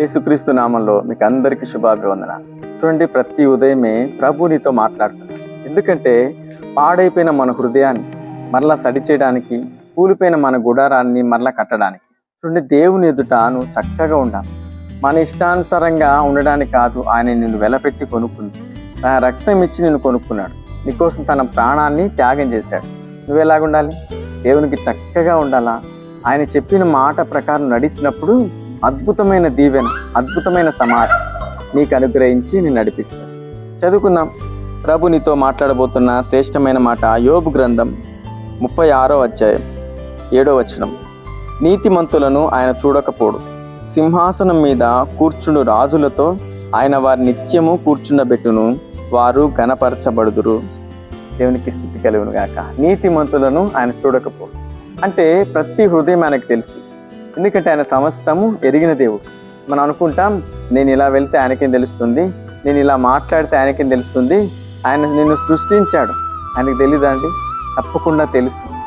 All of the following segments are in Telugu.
యేసుక్రీస్తు నామంలో మీకు అందరికీ శుభాభివందన చూడండి ప్రతి ఉదయమే ప్రభు నీతో మాట్లాడుతున్నాడు. ఎందుకంటే పాడైపోయిన మన హృదయాన్ని మరలా సడి చేయడానికి కూలిపోయిన మన గుడారాన్ని మరలా కట్టడానికి. చూడండి దేవుని ఎదుట నువ్వు చక్కగా ఉండాలి. మన ఇష్టానుసారంగా ఉండడానికి కాదు ఆయన నిన్ను వెలపెట్టి కొనుక్కుంది. తన రక్తం ఇచ్చి నిన్ను కొనుక్కున్నాడు. నీకోసం తన ప్రాణాన్ని త్యాగం చేశాడు. నువ్వు ఎలాగుండాలి? దేవునికి చక్కగా ఉండాలా? ఆయన చెప్పిన మాట ప్రకారం నడిచినప్పుడు అద్భుతమైన దీవెన అద్భుతమైన సమాధి నీకు అనుగ్రహించి నేను నడిపిస్తాను. చదువుకుందాం. ప్రభు నీతో మాట్లాడబోతున్న శ్రేష్టమైన మాట యోబు గ్రంథం ముప్పై ఆరో అధ్యాయం ఏడో వచనం. నీతిమంతులను ఆయన చూడకపోడు. సింహాసనం మీద కూర్చుండు రాజులతో ఆయన వారి నిత్యము కూర్చుండబెట్టును వారు గణపరచబడుదురు దేవునికి స్థితి కలుగును గాక నీతిమంతులను ఆయన చూడకపోడు. అంటే ప్రతి హృదయం ఆయనకు తెలుసు. ఎందుకంటే ఆయన సమస్తము ఎరిగిన దేవుడు. మనం అనుకుంటాం నేను ఇలా వెళ్తే ఆయనకేం తెలుస్తుంది? నేను ఇలా మాట్లాడితే ఆయనకేం తెలుస్తుంది? ఆయన నిన్ను సృష్టించాడు. ఆయనకు తెలియదండి అండి? తప్పకుండా తెలుసు.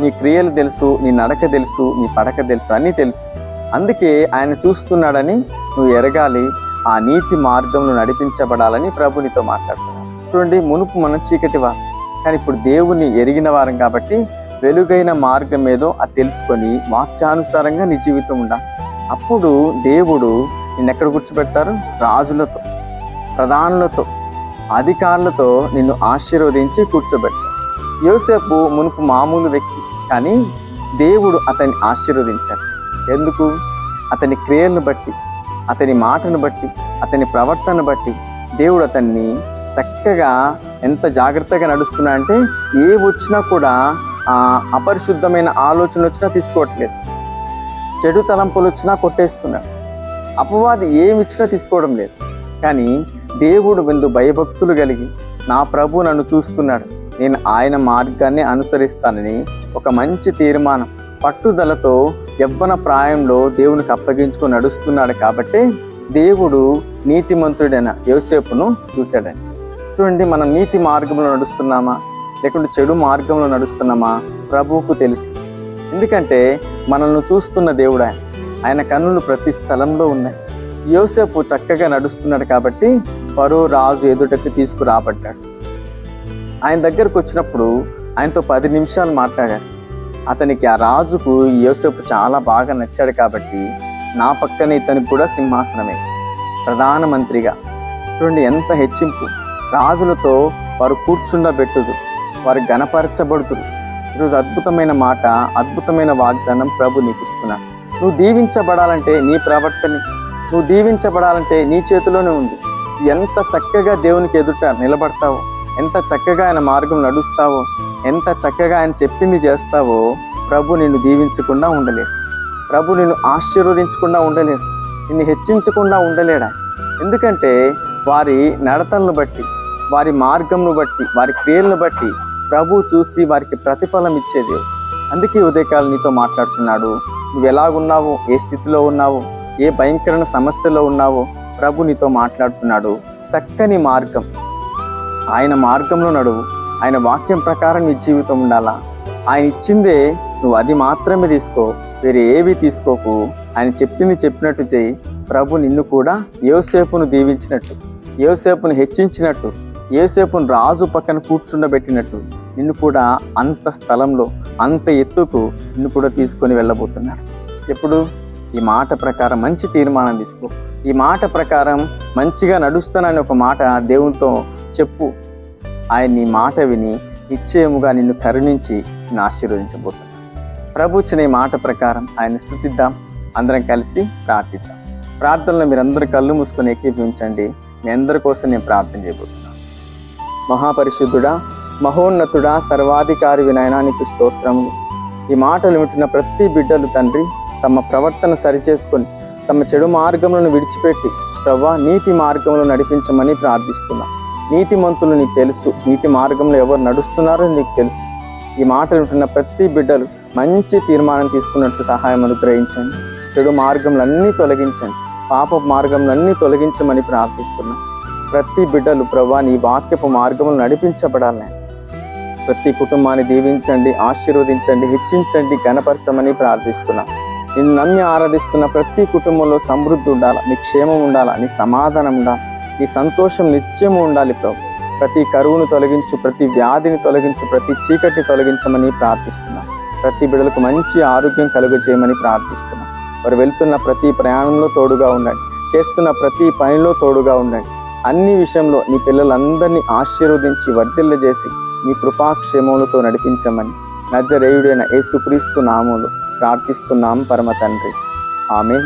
నీ క్రియలు తెలుసు నీ నడక తెలుసు నీ పడక తెలుసు అన్నీ తెలుసు. అందుకే ఆయన చూస్తున్నాడని నువ్వు ఎరగాలి ఆ నీతి మార్గంలో నడిపించబడాలని ప్రభు నీతో మాట్లాడుతున్నాడు. చూడండి మునుపు మనం చీకటి వారు కానీ ఇప్పుడు దేవుని ఎరిగిన వారం కాబట్టి వెలుగైన మార్గం ఏదో అది తెలుసుకొని వాక్యానుసారంగా నీ జీవితం ఉండాలి అప్పుడు దేవుడు నిన్ను ఎక్కడ కూర్చోబెడతారు? రాజులతో ప్రధానులతో అధికారులతో నిన్ను ఆశీర్వదించి కూర్చోబెడతారు. యోసేపు మునుపు మామూలు వ్యక్తి కానీ దేవుడు అతన్ని ఆశీర్వదించాడు. ఎందుకు? అతని క్రియలను బట్టి అతని మాటను బట్టి అతని ప్రవర్తన బట్టి దేవుడు అతన్ని చక్కగా ఎంత జాగ్రత్తగా నడుస్తున్నా అంటే ఏ వచ్చినా కూడా అపరిశుద్ధమైన ఆలోచనలు వచ్చినా తీసుకోవట్లేదు. చెడు తలంపులు వచ్చినా కొట్టేస్తున్నాడు అపవాది ఏమి ఇచ్చినా తీసుకోవడం లేదు. కానీ దేవుడు విందు భయభక్తులు కలిగి నా ప్రభు నన్ను చూస్తున్నాడు. నేను ఆయన మార్గాన్ని అనుసరిస్తానని ఒక మంచి తీర్మానం పట్టుదలతో యవ్వన ప్రాయంలో దేవునికి అప్పగించుకొని నడుస్తున్నాడు కాబట్టి దేవుడు నీతిమంతుడైన యోసేపును చూశాడని చూడండి మనం నీతి మార్గంలో నడుస్తున్నామా? లేకుంటే చెడు మార్గంలో నడుస్తున్నామా? ప్రభువుకు తెలుసు. ఎందుకంటే మనల్ని చూస్తున్న దేవుడు ఆయన ఆయన కన్నులు ప్రతి స్థలంలో ఉన్నాయి. యోసేపు చక్కగా నడుస్తున్నాడు కాబట్టి పరో రాజు ఎదుటకి తీసుకురాబడ్డాడు. ఆయన దగ్గరకు వచ్చినప్పుడు ఆయనతో పది నిమిషాలు మాట్లాడాడు. అతనికి ఆ రాజుకు యోసేపు చాలా బాగా నచ్చాడు కాబట్టి నా పక్కనే ఇతనికి కూడా సింహాసనమే. ప్రధానమంత్రిగా చూడండి ఎంత హెచ్చింపు. రాజులతో వారు కూర్చుండబెట్టుదు. వారు గణపరచబడుతురు ఈరోజు అద్భుతమైన మాట అద్భుతమైన వాగ్దానం ప్రభు నీకు ఇస్తున్నా నువ్వు దీవించబడాలంటే నీ ప్రవర్తన నువ్వు దీవించబడాలంటే నీ చేతిలోనే ఉంది. ఎంత చక్కగా దేవునికి ఎదుట నిలబడతావో ఎంత చక్కగా ఆయన మార్గం నడుస్తావో ఎంత చక్కగా ఆయన చెప్పింది చేస్తావో ప్రభు నిన్ను దీవించకుండా ఉండలేడు. ప్రభు నిన్ను ఆశీర్వదించకుండా ఉండలేడు. నిన్ను హెచ్చించకుండా ఉండలేడా ఎందుకంటే వారి నడతలను బట్టి వారి మార్గంను బట్టి వారి క్రియలను బట్టి ప్రభు చూసి వారికి ప్రతిఫలం ఇచ్చేది. అందుకే ఉదయకాలం నీతో మాట్లాడుతున్నాడు. నువ్వు ఎలాగున్నావు? ఏ స్థితిలో ఉన్నావు? ఏ భయంకరమైన సమస్యలో ఉన్నావో? ప్రభు నీతో మాట్లాడుతున్నాడు. చక్కని మార్గం. ఆయన మార్గంలో నడువు ఆయన వాక్యం ప్రకారం నీ జీవితం ఉండాలా? ఆయన ఇచ్చిందే నువ్వు అది మాత్రమే తీసుకో. వేరే ఏవి తీసుకోకు. ఆయన చెప్పింది చెప్పినట్టు చేయి. ప్రభు నిన్ను కూడా యోసేపును దీవించినట్టు. యోసేపును హెచ్చించినట్టు. యోసేపును రాజు పక్కన కూర్చుండబెట్టినట్టు. నిన్ను కూడా అంత స్థలంలో అంత ఎత్తుకు నిన్ను కూడా తీసుకొని వెళ్ళబోతున్నాడు ఎప్పుడు? ఈ మాట ప్రకారం మంచి తీర్మానం తీసుకో. ఈ మాట ప్రకారం మంచిగా నడుస్తానని ఒక మాట దేవునితో చెప్పు. ఆయన నీ మాట విని నిశ్చయముగా నిన్ను కరుణించి నిన్ను ఆశీర్వదించబోతున్నాడు ప్రభు ఇచ్చిన ఈ మాట ప్రకారం ఆయన స్థుతిద్దాం. అందరం కలిసి ప్రార్థిద్దాం. ప్రార్థనలో మీరందరూ కళ్ళు మూసుకొని ఎక్కిపించండి మీ అందరి కోసం నేను ప్రార్థన చేయబోతున్నాను. మహాపరిశుద్ధుడా మహోన్నతుడా సర్వాధికారి వినయనానికి స్తోత్రములు ఈ మాటలు వింటున్న ప్రతి బిడ్డలు తండ్రి తమ ప్రవర్తన సరిచేసుకొని తమ చెడు మార్గములను విడిచిపెట్టి ప్రవ్వా నీతి మార్గంలో నడిపించమని ప్రార్థిస్తున్నా. నీతిమంతులు నీకు తెలుసు. నీతి మార్గంలో ఎవరు నడుస్తున్నారో నీకు తెలుసు. ఈ మాటలు వింటున్న ప్రతి బిడ్డలు మంచి తీర్మానం తీసుకున్నట్టు సహాయం అనుగ్రహించండి. చెడు మార్గములన్నీ తొలగించండి. పాప మార్గములన్నీ తొలగించమని ప్రార్థిస్తున్నా. ప్రతి బిడ్డలు ప్రభా నీ వాక్యపు మార్గములు నడిపించబడాలని ప్రతి కుటుంబాన్ని దీవించండి ఆశీర్వదించండి హెచ్చించండి గణపరచమని ప్రార్థిస్తున్నా. నిన్ను నమ్మి ఆరాధిస్తున్న ప్రతి కుటుంబంలో సమృద్ధి ఉండాలా? నీ క్షేమం ఉండాలా? నీ సమాధానం ఉండాలి? నీ సంతోషం నిత్యము ఉండాలి ప్రభు. ప్రతి కరువును తొలగించు ప్రతి వ్యాధిని తొలగించు ప్రతి చీకటిని తొలగించమని ప్రార్థిస్తున్నాం. ప్రతి బిడలకు మంచి ఆరోగ్యం కలుగజేయమని ప్రార్థిస్తున్నాం. వారు వెళ్తున్న ప్రతి ప్రయాణంలో తోడుగా ఉండండి. చేస్తున్న ప్రతి పనిలో తోడుగా ఉండండి. అన్ని విషయంలో నీ పిల్లలందరినీ ఆశీర్వదించి వర్ధిల్లజేసి మీ కృపాక్షేమములతో నడిపించమని. నజరేయుడైన యేసుక్రీస్తు నామములు ప్రార్థిస్తున్నాం పరమ తండ్రి. ఆమె